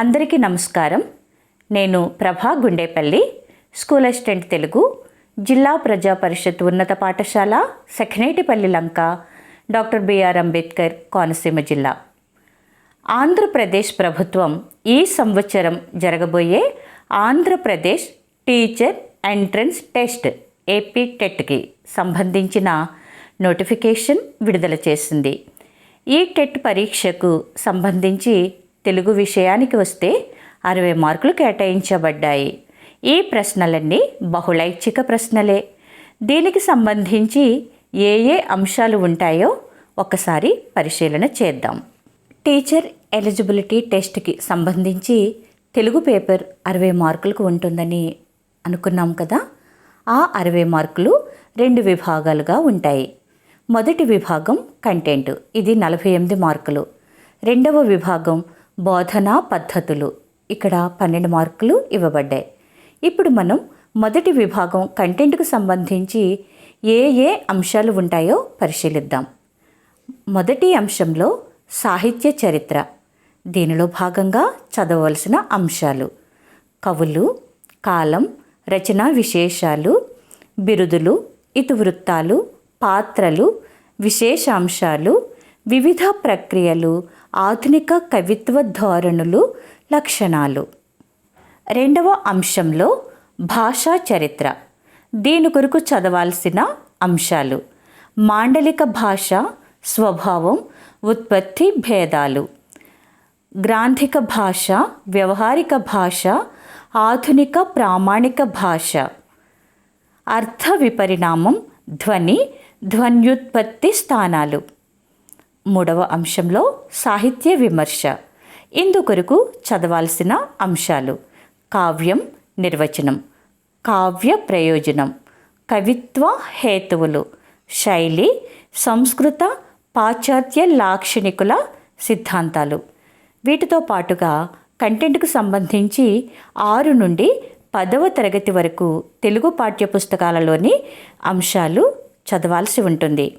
అందరికీ నమస్కారం. నేను ప్రభా గుండేపల్లి స్కూల్ అసిస్టెంట్ తెలుగు జిల్లా ప్రజా పరిషత్ ఉన్నత పాఠశాల సెఖనేటిపల్లి లంక డాక్టర్ బిఆర్ అంబేద్కర్ కోనసీమ జిల్లా. ఆంధ్రప్రదేశ్ ప్రభుత్వం ఈ సంవత్సరం జరగబోయే Andhra Pradesh teacher entrance test AP టెట్కి సంబంధించిన నోటిఫికేషన్ విడుదల చేసింది. ఈ టెట్ పరీక్షకు సంబంధించి తెలుగు విషయానికి వస్తే అరవై మార్కులు కేటాయించబడ్డాయి. ఈ ప్రశ్నలన్నీ బహుళైచ్ఛిక ప్రశ్నలే. దీనికి సంబంధించి ఏ ఏ అంశాలు ఉంటాయో ఒకసారి పరిశీలన చేద్దాం. టీచర్ ఎలిజిబిలిటీ టెస్ట్కి సంబంధించి తెలుగు పేపర్ అరవై మార్కులకు ఉంటుందని అనుకున్నాం కదా? ఆ అరవై మార్కులు రెండు విభాగాలుగా ఉంటాయి. మొదటి విభాగం కంటెంట్ ఇది నలభై ఎనిమిది మార్కులు. రెండవ విభాగం బోధనా పద్ధతులు. ఇక్కడ పన్నెండు మార్కులు ఇవ్వబడ్డాయి. ఇప్పుడు మనం మొదటి విభాగం కంటెంట్కు సంబంధించి ఏ ఏ అంశాలు ఉంటాయో పరిశీలిద్దాం. మొదటి అంశంలో సాహిత్య చరిత్ర. దీనిలో భాగంగా చదవలసిన అంశాలు. కవులు కాలం రచనా విశేషాలు బిరుదులు ఇతివృత్తాలు పాత్రలు విశేషాంశాలు వివిధ ప్రక్రియలు ఆధునిక కవిత్వ ధోరణులు లక్షణాలు. రెండవ అంశంలో భాషా చరిత్ర. దీని కొరకు చదవాల్సిన అంశాలు. మాండలిక భాష స్వభావం ఉత్పత్తి భేదాలు. గ్రాంధిక భాష వ్యవహారిక భాష ఆధునిక ప్రామాణిక భాష. అర్థ విపరిణామం ధ్వని ధ్వన్యుత్పత్తి స్థానాలు. మూడవ అంశంలో సాహిత్య విమర్శ. ఇందుకొరకు చదవాల్సిన అంశాలు. కావ్యం నిర్వచనం. కావ్య ప్రయోజనం. కవిత్వ హేతువులు. శైలి సంస్కృత పాశ్చాత్య లాక్షణికుల సిద్ధాంతాలు. వీటితో పాటుగా కంటెంట్కు సంబంధించి ఆరు నుండి పదవ తరగతి వరకు తెలుగు పాఠ్యపుస్తకాలలోని అంశాలు చదవాల్సి ఉంటుంది.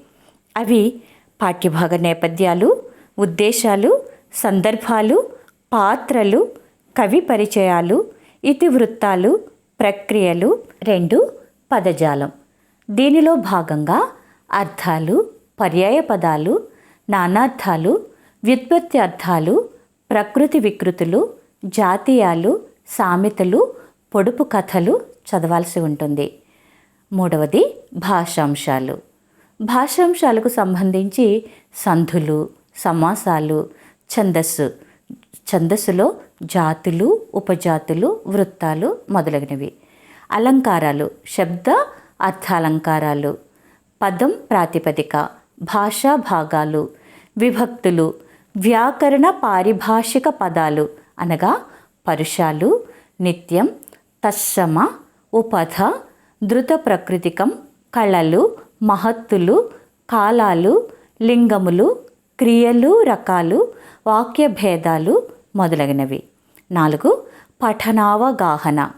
అవి పాఠ్యభాగ నేపథ్యాలు ఉద్దేశాలు సందర్భాలు పాత్రలు కవి పరిచయాలు ఇతివృత్తాలు ప్రక్రియలు రెండు పదజాలం. దీనిలో భాగంగా అర్థాలు పర్యాయ పదాలు నానార్థాలు వ్యుత్పత్తి అర్థాలు ప్రకృతి వికృతులు జాతీయాలు సామెతలు పొడుపు కథలు చదవాల్సి ఉంటుంది. మూడవది భాషాంశాలు. భాషాంశాలకు సంబంధించి సంధులు సమాసాలు ఛందస్సు. ఛందస్సులో జాతులు ఉపజాతులు వృత్తాలు మొదలగునవి. అలంకారాలు శబ్ద అర్థాలంకారాలు. పదం ప్రాతిపదిక భాషా భాగాలు. విభక్తులు వ్యాకరణ పారిభాషిక పదాలు అనగా పరుషాలు నిత్యం తస్సమ ఉపధ ధృత ప్రకృతికం కళలు మహత్తులు కాలాలు లింగములు క్రియలు రకాలు వాక్య భేదాలు మొదలగినవి. నాలుగు పఠనావగాహన.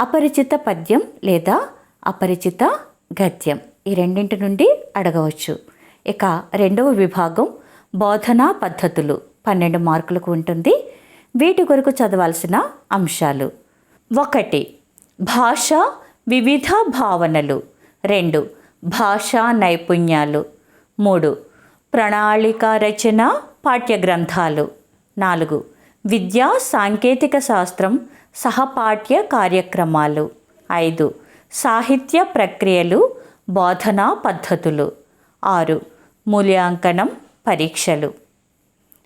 అపరిచిత పద్యం లేదా అపరిచిత గద్యం. ఈ రెండింటి నుండి అడగవచ్చు. ఇక రెండవ విభాగం బోధనా పద్ధతులు. పన్నెండు మార్కులకు ఉంటుంది. వీటి కొరకు చదవాల్సిన అంశాలు. ఒకటి భాష వివిధ భావనలు. రెండు భాషా నైపుణ్యాలు. మూడు ప్రణాళిక రచన పాఠ్యగ్రంథాలు. నాలుగు విద్యా సాంకేతిక శాస్త్రం సహపాఠ్య కార్యక్రమాలు. ఐదు సాహిత్య ప్రక్రియలు బోధనా పద్ధతులు. ఆరు మూల్యాంకనం పరీక్షలు.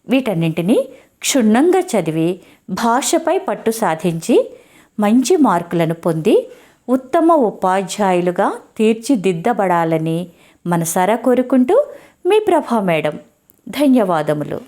వీటన్నింటినీ క్షుణ్ణంగా చదివి భాషపై పట్టు సాధించి మంచి మార్కులను పొంది ఉత్తమ ఉపాధ్యాయులుగా తీర్చిదిద్దబడాలని మనసారా కోరుకుంటూ మీ ప్రభా మేడం ధన్యవాదములు.